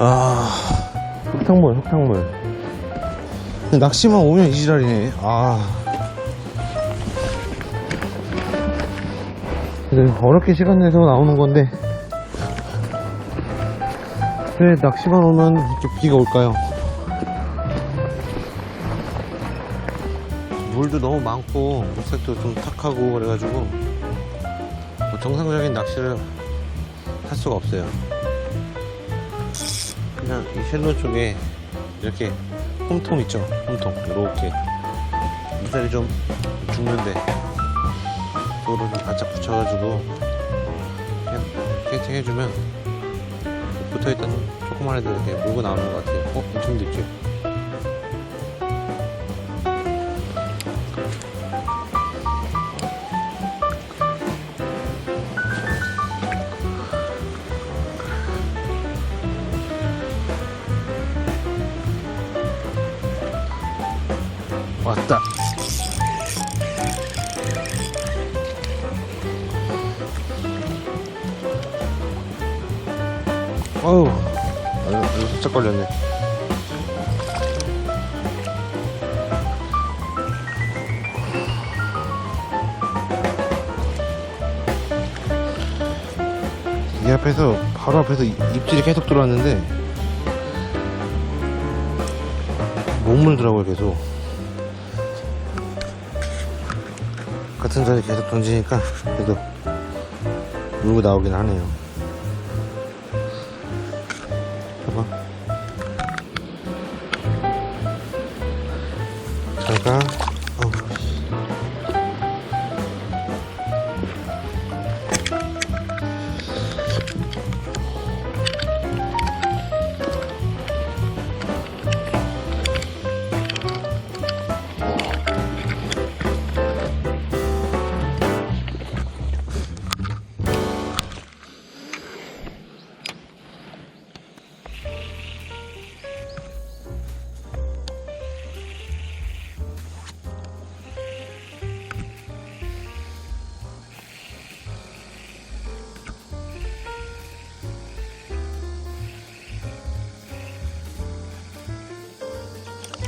아, 흙탕물, 흙탕물. 낚시만 오면 이 지랄이네. 아. 그래, 어렵게 시간 내서 나오는 건데. 왜 낚시만 오면 이렇게 비가 올까요? 물도 너무 많고, 물색도 좀 탁하고, 그래가지고, 뭐 정상적인 낚시를 할 수가 없어요. 그냥 이 쉘로 쪽에 이렇게 홈통 있죠? 홈통. 이렇게. 물살이 좀 죽는데, 그거를 좀 바짝 붙여가지고, 그냥 캐팅 해주면, 붙어있던 조그만 애들 이렇게 물고 나오는 것 같아요. 어? 엄청 늦죠? 왔다. 어우, 아, 이거 살짝 걸렸네. 이 앞에서, 바로 앞에서 이- 입질이 계속 들어왔는데, 못 물더라고요, 계속. 같은 자리 계속 던지니까, 그래도 물고 나오긴 하네요. 봐봐. 잘 가.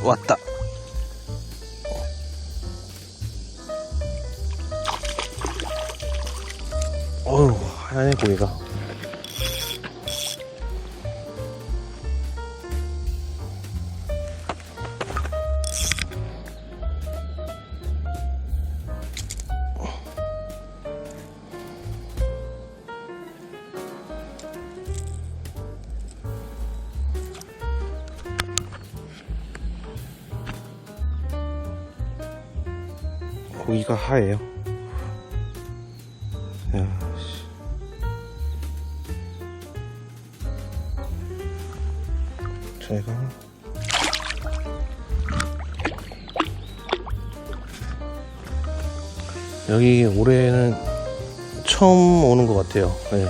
왔다. 어우, 하얀 고기가. 고기가 하얘요. 야, 씨. 저희가 여기 올해는 처음 오는 것 같아요. 네.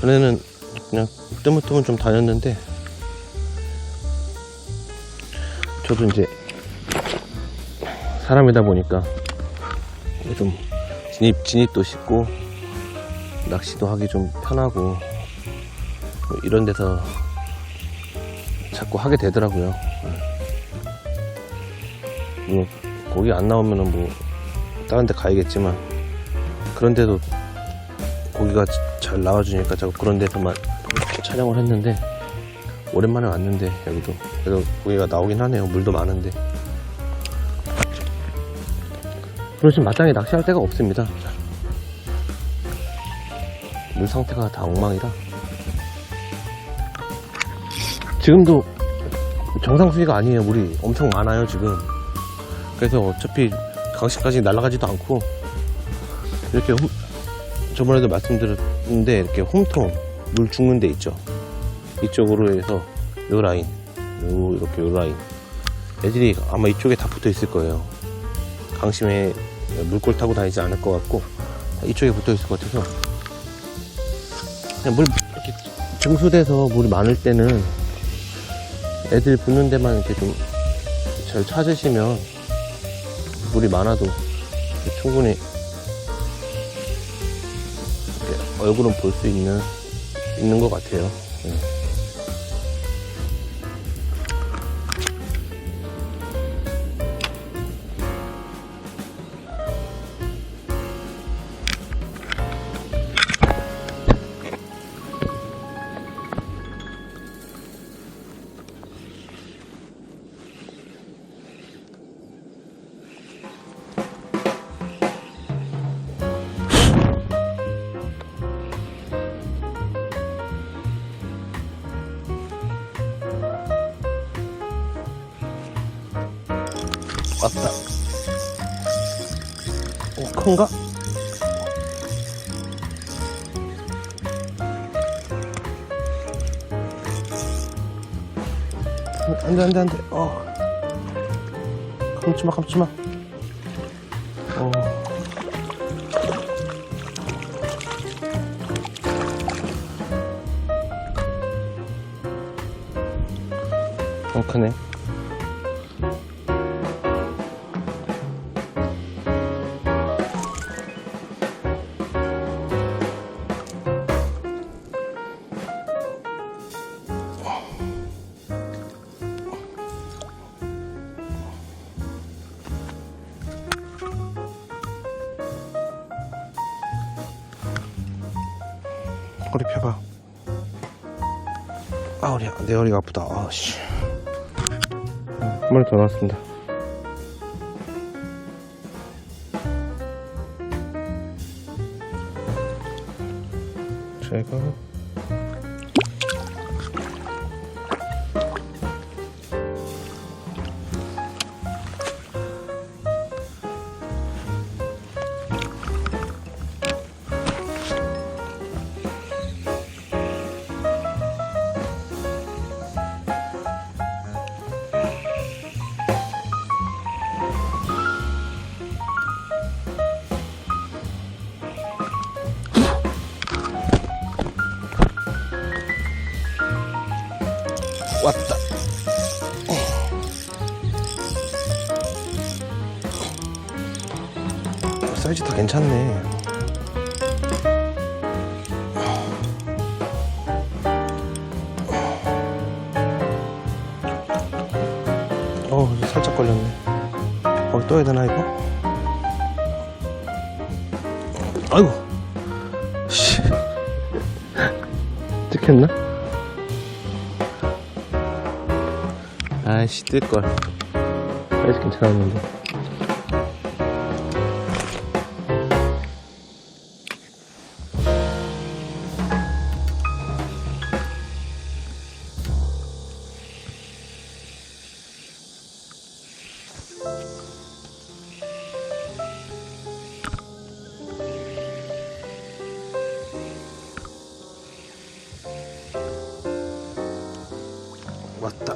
전에는 그냥 뜨문뜨문 좀 다녔는데 저도 이제 사람이다 보니까 좀 진입 진입도 쉽고 낚시도 하기 좀 편하고 뭐 이런 데서 자꾸 하게 되더라고요. 뭐 거기 안 나오면은 뭐 다른 데 가야겠지만 그런데도 고기가 잘 나와주니까 자꾸 그런 데서만 촬영을 했는데 오랜만에 왔는데 여기도 그래도 고기가 나오긴 하네요. 물도 많은데. 그러신 마땅히 낚시할 데가 없습니다. 물 상태가 다 엉망이라. 지금도 정상 수위가 아니에요. 물이 엄청 많아요, 지금. 그래서 어차피 강시까지 날아가지도 않고, 이렇게 홈, 저번에도 말씀드렸는데, 이렇게 홈통, 물 죽는 데 있죠. 이쪽으로 해서, 요 라인, 요, 이렇게 요 라인. 애들이 아마 이쪽에 다 붙어 있을 거예요. 강심에 물골 타고 다니지 않을 것 같고 이쪽에 붙어 있을 것 같아서 그냥 물 이렇게 증수돼서 물이 많을 때는 애들 붙는 데만 이렇게 좀 잘 찾으시면 물이 많아도 충분히 얼굴은 볼 수 있는 있는 것 같아요. 네. 왔다. 어, 큰가? 안 돼, 안 돼, 안 돼. 어. 감지 마, 감지 마. 어. 어, 크네. 허리 펴봐. 아, 허리야. 내 허리가 아프다. 아, 씨. 한 마리 더 나왔습니다. 제가 사이즈 다 괜찮네. 어, 살짝 걸렸네. 거기 떠야 되나, 이거? 아이고. 씨. 찍혔나? 아이씨, 뜰걸. 사이즈 괜찮았는데. 왔다.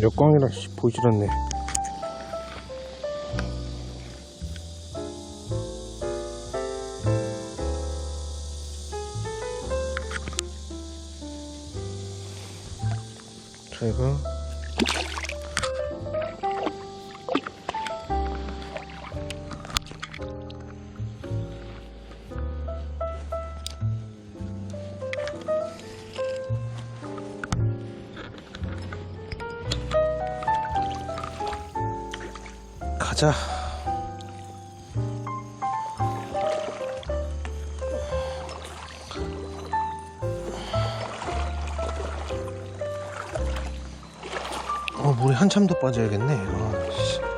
역광이라 씨, 보이질 않네. 가자. 한참 더 빠져야겠네. 아, 씨.